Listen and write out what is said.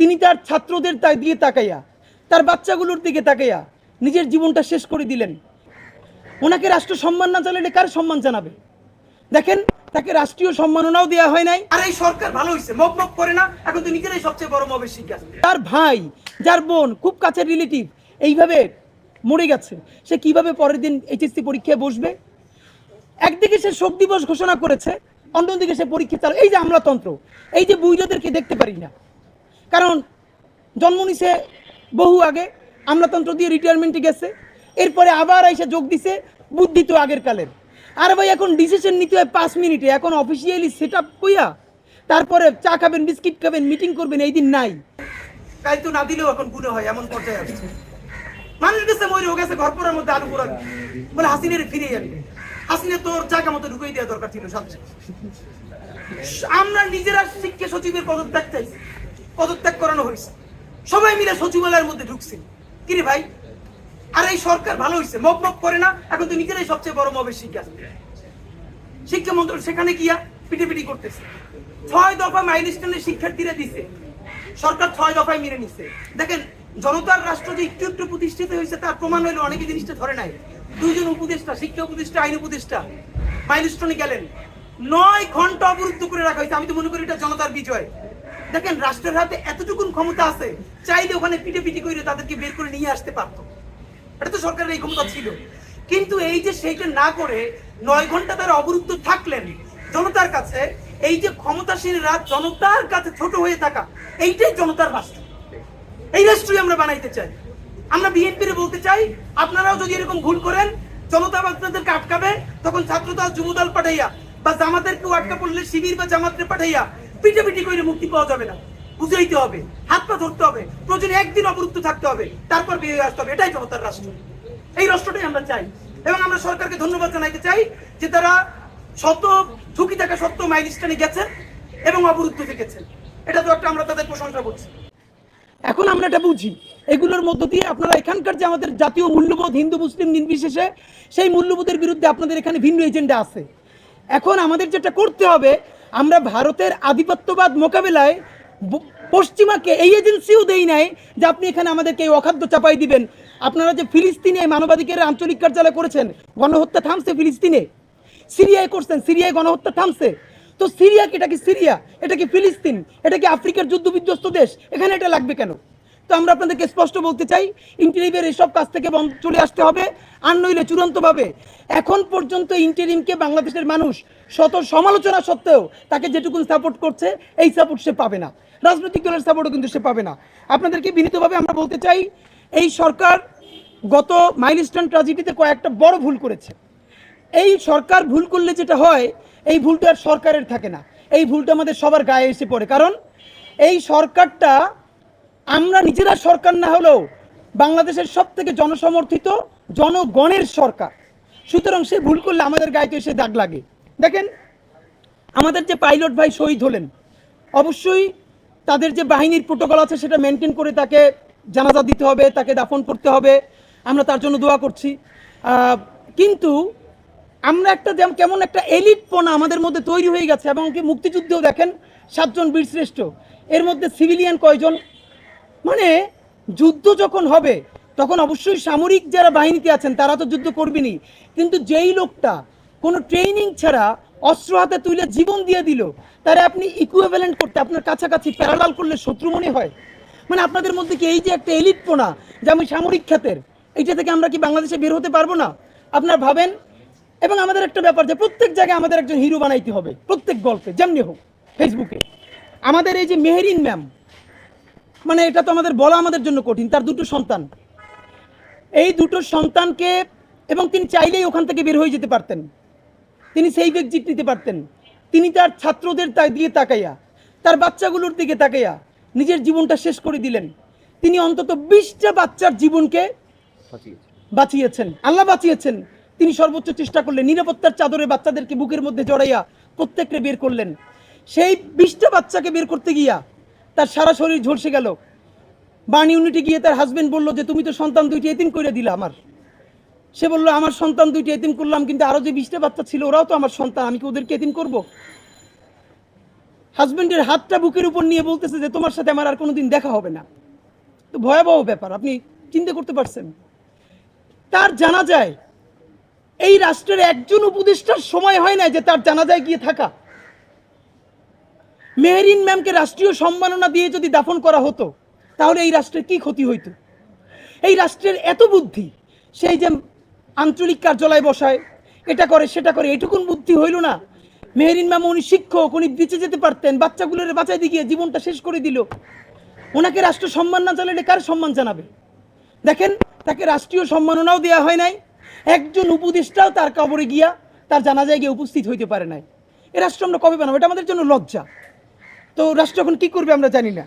তিনি তার ছাত্রদের দিয়ে তাকাইয়া তার বাচ্চাগুলোর দিকে তাকাইয়া নিজের জীবনটা শেষ করে দিলেন। ওনাকে রাষ্ট্র সম্মান না জানালে কার সম্মান জানাবে? দেখেন তাকে রাষ্ট্রীয় সম্মাননাও দেওয়া হয় নাই। আর এই সরকার ভালো হয়েছে মক মক করে না এখন তো নিজেরাই সবচেয়ে বড় মবের শিকার তার ভাই যার বোন খুব কাছের রিলেটিভ এইভাবে মরে গেছে। সে কীভাবে পরের দিন এইচএসসি পরীক্ষায় বসবে? একদিকে সে শোক দিবস ঘোষণা করেছে অন্যদিকে সে পরীক্ষা চাল এই যে আমলাতন্ত্র এই যে বুইরাদেরকে দেখতে পারি না। কারণ জন্ম নিছে বহু আগে, আমলাতন্ত্র দিয়ে রিটায়ারমেন্টে গেছে, এরপরে আবার এসে যোগ দিছে বুদ্ধি তো আগের কালের। আর ভাই, এখন ডিসিশন নিতে হয় পাঁচ মিনিটে, এখন অফিসিয়ালি সেট আপ কইয়া তারপরে চা খাবেন, বিস্কিট খাবেন মিটিং করবেন, এই দিন নাই। কাল তো না দিলেও এখনগুলো হয়, এমন পর্যায়ে আসছে মানুষ গেছে, মরে ও গেছে, ঘর পড়ার মধ্যে আলু পোড়া বলে হাসিনের ফিরে যাবে হাসিনে তোর জায়গা মতো ঢুকিয়ে দেওয়া দরকার ছিল, সবচেয়ে। আমরা নিজেরা শিক্ষা সচিবের পদত্যাগ চাইছি। পদত্যাগ করানো হয়েছে। সবাই মিলে সচিবালয়ের মধ্যে ঢুকছে কিরে ভাই? আর এই সরকার ভালো হয়েছে মক মক করে না? এখন তো নিজেরাই সবচেয়ে বড় মবের শিক্ষা। শিক্ষা মন্ত্রী সেখানে গিয়া পিটিপিটি করতেছে। ছয় দফা মাইলস্টোনের শিক্ষার্থীরা দিছে। সরকার ছয় দফায় মেনে নিছে। দেখেন, জনতার রাষ্ট্র যে একটু একটু প্রতিষ্ঠিত হয়েছে, তার প্রমাণ হইল অনেকে জিনিসটা ধরে নাই। দুইজন উপদেষ্টা, শিক্ষা উপদেষ্টা, আইন উপদেষ্টা মাইলস্টোনে গেলেন। নয় ঘণ্টা অবরুদ্ধ করে রাখা হয়েছে। আমি তো মনে করি এটা জনতার বিজয়। দেখেন, রাষ্ট্রের হাতে এতটুকুন ক্ষমতা আছে, চাইলে ওখানে পিটে পিটি করে তাদেরকে বের করে নিয়ে আসতে পারতো। এটা তো সরকারের এই ক্ষমতা ছিল। কিন্তু এই যে সেইটা না করে নয় ঘণ্টা তারা অবরুদ্ধ থাকলেন জনতার কাছে, এই যে ক্ষমতাসীনরা জনতার কাছে ছোট হয়ে থাকা, এইটাই জনতার রাষ্ট্র। এই রাষ্ট্রই আমরা বানাইতে চাই। আমরা বিএনপির বলতে চাই, আপনারাও যদি এরকম ভুল করেন, জনতা আপনাদেরকে আটকাবে, তখন ছাত্রদল যুবদল পাঠাইয়া বা জামাতের কেউ আটকা পড়লে শিবির বা জামাতরে পাঠাইয়া পিটে পিটি করে মুক্তি পাওয়া যাবে না। বুঝাইতে হবে, হাত পা ধরতে হবে, প্রয়োজনে একদিন অবরুদ্ধ থাকতে হবে, তারপর বেরিয়ে আসতে হবে। এটাই জনতার রাষ্ট্র। এই রাষ্ট্রটাই আমরা চাই। এবং আমরা সরকারকে ধন্যবাদ জানাইতে চাই যে তারা শত ঝুঁকি থাকা সত্ত্বেও মাইলস্টানে গেছেন এবং অবরুদ্ধ থেকেছেন এটা তো একটা আমরা তাদের প্রশংসা করছি। এখন আমরা এটা বুঝি। এগুলোর মধ্য দিয়ে আপনারা এখানকার যে আমাদের জাতীয় মূল্যবোধ হিন্দু, মুসলিম, নির্বিশেষে সেই মূল্যবোধের বিরুদ্ধে আপনাদের এখানে ভিন্ন এজেন্ডা আছে। এখন আমাদের যেটা করতে হবে, আমরা ভারতের আধিপত্যবাদ মোকাবেলায় পশ্চিমাকে এই এজেন্সিও দেই নাই যে আপনি এখানে আমাদেরকে এই অখাদ্য চাপাই দিবেন। আপনারা যে ফিলিস্তিনে মানবাধিকারের আঞ্চলিক কার্যালয় করেছেন, গণহত্যা থামছে ফিলিস্তিনে। সিরিয়ায় করছেন, সিরিয়ায় গণহত্যা থামছে। তো সিরিয়া এটা কি সিরিয়া? এটা কি ফিলিস্তিন? এটা কি আফ্রিকার যুদ্ধ বিধ্বস্ত দেশ? এখানে এটা লাগবে কেন? তো আমরা আপনাদেরকে স্পষ্ট বলতে চাই, ইন্টারিমের এসব কাজ থেকে চলে আসতে হবে, আর নইলে চূড়ান্তভাবে। এখন পর্যন্ত ইন্টারিমকে বাংলাদেশের মানুষ শত সমালোচনা সত্ত্বেও তাকে যেটুকুন সাপোর্ট করছে, এই সাপোর্ট সে পাবে না। রাজনৈতিক দলের সাপোর্টও কিন্তু সে পাবে না। আপনাদেরকে বিনীতভাবে আমরা বলতে চাই, এই সরকার গত মাইলস্টোন ট্রাজেডিতে কয়েকটা বড় ভুল করেছে। এই সরকার ভুল করলে যেটা হয়, এই ভুলটা আর সরকারের থাকে না। এই ভুলটা আমাদের সবার গায়ে এসে পড়ে। কারণ এই সরকারটা আমরা নিজেরা সরকার না হলেও বাংলাদেশের সব থেকে জনসমর্থিত জনগণের সরকার। সুতরাং সে ভুল করলে আমাদের গায়ে তো এসে দাগ লাগে। দেখেন, আমাদের যে পাইলট ভাই শহীদ হলেন, অবশ্যই তাদের যে বাহিনীর প্রোটোকল আছে সেটা মেনটেন করে তাকে জানাজা দিতে হবে, তাকে দাফন করতে হবে। আমরা তার জন্য দোয়া করছি। কিন্তু আমরা একটা যেমন কেমন একটা এলিট পোনা আমাদের মধ্যে তৈরি হয়ে গেছে এবং কি মুক্তিযুদ্ধেও দেখেন, সাতজন বীরশ্রেষ্ঠ। এর মধ্যে সিভিলিয়ান কয়জন? মানে যুদ্ধ যখন হবে, তখন অবশ্যই সামরিক যারা বাহিনীতে আছেন, তারা তো যুদ্ধ করবেনি কিন্তু যেই লোকটা কোনো ট্রেনিং ছাড়া অস্ত্র হাতে তুলে জীবন দিয়ে দিল, তারা আপনি ইকুইভ্যালেন্ট করতে, আপনার কাছাকাছি প্যারালাল করলে শত্রু মনে হয়? মানে আপনাদের মধ্যে কি এই যে একটা এলিট পোনা যে আমি সামরিক খাতের, এইটা থেকে আমরা কি বাংলাদেশে বের হতে পারব না? আপনারা ভাবেন? এবং আমাদের একটা ব্যাপার যে প্রত্যেক জায়গায় আমাদের একজন হিরো বানাইতে হবে, প্রত্যেক গল্পে, যেমনি হোক ফেসবুকে আমাদের এই যে মেহেরিন ম্যাম মানে এটা তো আমাদের বলা আমাদের জন্য কঠিন তার দুটো সন্তান। এই দুটো সন্তানকে এবং তিনি চাইলেই ওখান থেকে বের হয়ে যেতে পারতেন। তিনি সেই এক্সিট নিতে পারতেন। তিনি তার ছাত্রদের তা দিয়ে তাকাইয়া তার বাচ্চাগুলোর দিকে তাকাইয়া নিজের জীবনটা শেষ করে দিলেন। তিনি অন্তত বিশটা বাচ্চার জীবনকে বাঁচিয়েছেন। আল্লাহ বাঁচিয়েছেন। তিনি সর্বোচ্চ চেষ্টা করলেন নিরাপত্তার চাদরে বাচ্চাদেরকে বুকের মধ্যে জড়াইয়া প্রত্যেককে বের করলেন। সেই বিশটা বাচ্চাকে বের করতে গিয়া তার সারা শরীর ঝলসে গেল। বার্ন ইউনিটে গিয়ে তার হাজবেন্ড বলল যে, তুমি তো সন্তান দুইটি এতিম করে দিলা আমার। সে বলল, আমার সন্তান দুইটি এতিম করলাম, কিন্তু আরও যে বিশটা বাচ্চা ছিল, ওরাও তো আমার সন্তান, আমি কি ওদেরকে এতিম করব? হাজবেন্ডের হাতটা বুকের উপর নিয়ে বলতেছে যে, তোমার সাথে আমার আর কোনোদিন দেখা হবে না। তো ভয়াবহ ব্যাপার, আপনি চিন্তা করতে পারছেন। তার জানা যায়, এই রাষ্ট্রের একজন উপদেষ্টার সময় হয় না যে তার জানা যায় গিয়ে থাকা। মেহরিন ম্যামকে রাষ্ট্রীয় সম্মাননা দিয়ে যদি দাফন করা হতো, তাহলে এই রাষ্ট্রের কি ক্ষতি হইতো? এই রাষ্ট্রের এত বুদ্ধি, সেই যে আঞ্চলিক কার্যালয় বসায়, এটা করে, সেটা করে, এটুকুন বুদ্ধি হইল না। মেহরিন ম্যাম উনি শিক্ষক, উনি বেঁচে যেতে পারতেন, বাচ্চাগুলোর বাঁচাই দিয়ে জীবনটা শেষ করে দিল। ওনাকে রাষ্ট্র সম্মান না জানালে কার সম্মান জানাবে? দেখেন, তাকে রাষ্ট্রীয় সম্মাননাও দেওয়া হয় নাই, একজন উপদেষ্টাও তার কবরে গিয়া তার জানাজায় গিয়ে উপস্থিত হইতে পারে নাই। এ রাষ্ট্র আমরা কবে বানাবো? এটা আমাদের জন্য লজ্জা। তো রাষ্ট্র এখন কি করবে আমরা জানি না।